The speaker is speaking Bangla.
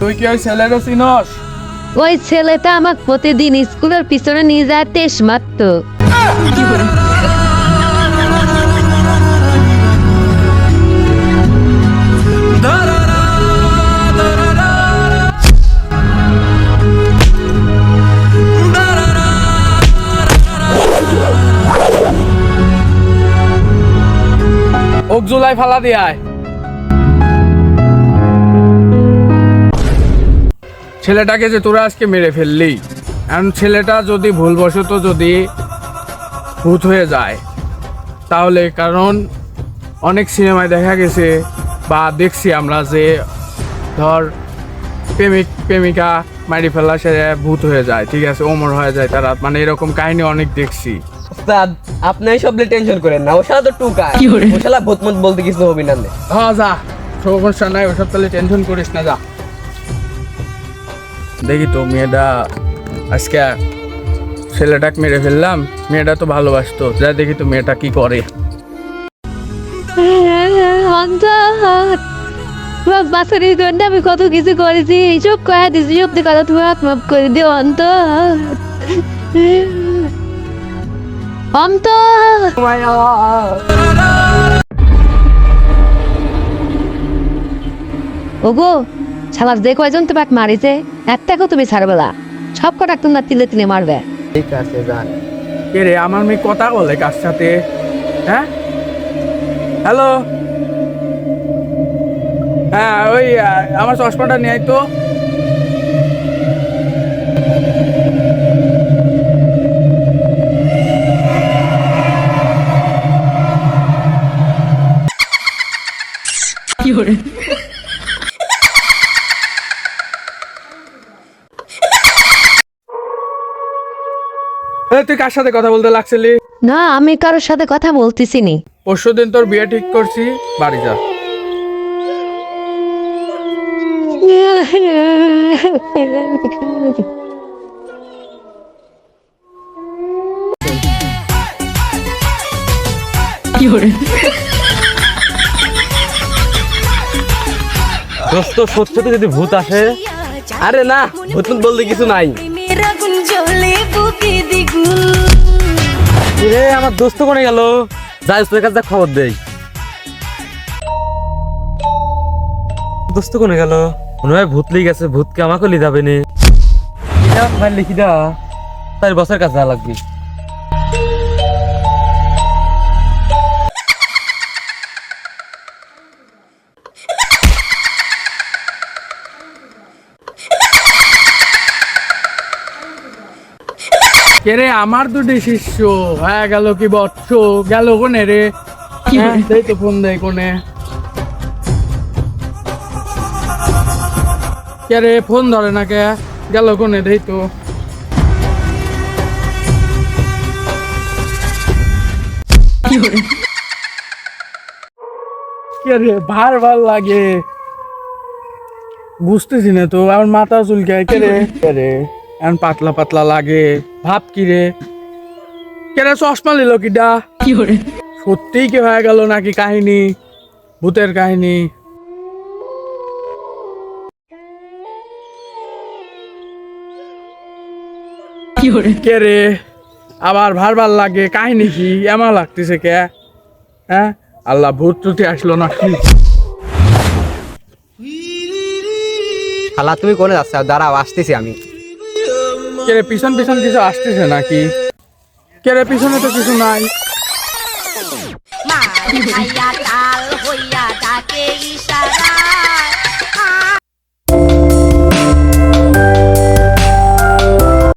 তুই কি ওই ছেলেকে চিনস? ওই ছেলেটা আমাকে প্রতিদিন স্কুলের পিছনে নিয়ে যায় তেস ওক জুলাই ফালা দিয়ায় ছেলেটাকে যে তোরা আজকে মেরে ফেললি। এখন ছেলেটা যদি ভুলবশত যদি ভূত হয়ে যায় তাহলে কারণ অনেক সিনেমায় দেখা গেছে বা দেখছি আমরা যে ধর প্রেমিক প্রেমিকা মারি ফেলা সে ভূত হয়ে যায় ঠিক আছে ওমর হয়ে যায় তারা মানে এরকম কাহিনী অনেক দেখছি। আপনি সব টেনশন করেন না ও শালা তো টুকা। ও শালা ভূতমত বলতে কিছু হবে না হ্যাঁ যা সমস্যা নাই ওসব তাহলে টেনশন করিস না যা। দেখি তো, মেয়েটা আজকে ছেলেটাকে মেরে ফেললাম, মেয়েটা তো ভালোবাসতো। যা দেখি তো মেয়েটা কি করে। কত কিছু করেছি। এইসব কয়া দিছি সত্যি কথা তুমি হাত মাফ করে দিও অন্ত অন্ত ওগো শালার যে কয়জন তো পাক মারিছে একটাকেও তুমি ছাড়বেলা সব কটা তোমরা তিলে তিলে মারবে। ঠিক আছে যান। কে রে আমার মেয়ে কথা বলে কার সাথে? হ্যাঁ? হ্যালো? হ্যাঁ ওই আমার চশমাটা নিয়ে আয় তো। এ, তুই কার সাথে কথা বলতে লাগছিলি? না আমি কারোর সাথে কথা বলতেছি নি পরশু দিন তোর বিয়ে ঠিক করছি বাড়ি যা। দোস্ত সত্যি যদি ভূত আসে আরে না ভূত বলতে কিছু নাই। আমার দোস্ত কোনে গেল? যাই, তোর কাছে খবর দেই। দোস্ত কোনে গেল? মনে হয় ভূত লিগ গেছে ভূতকে আমাকে লি যাবে নি। লিখি দা তার বসের কাছে লাগবে। কে রে আমার দুটি শিষ্য। হ্যাঁ গেল কি বৎস? গেল কোনে রে? হ্যাঁ, দেই তো ফোন দেয় কোনে। কে রে ফোন ধরে না কে? গেল কোনে দেই তো। কে রে ভার ভালো লাগে। বুঝতেছি না তো আমার মাথা চুলকে কে রে কে রে এখন পাতলা পাতলা লাগে। ভাব কি রে? কে রে চশমা নিল কিডা? সত্যিই কি হয়ে গেল নাকি কাহিনী? ভূতের কাহিনী। কে রে? আবার ভারবার লাগে। কাহিনী কি? এমন লাগতেছে কে? হ্যাঁ? আল্লাহ ভূত টুতি আসলো নাকি? শালা তুমি কোনে যাচ্ছ? দাঁড়াও আসতেছি আমি। কে রে পিছন পিছন কিছু আসতেছে নাকি? কেরে পিছনে তো কিছু নাই।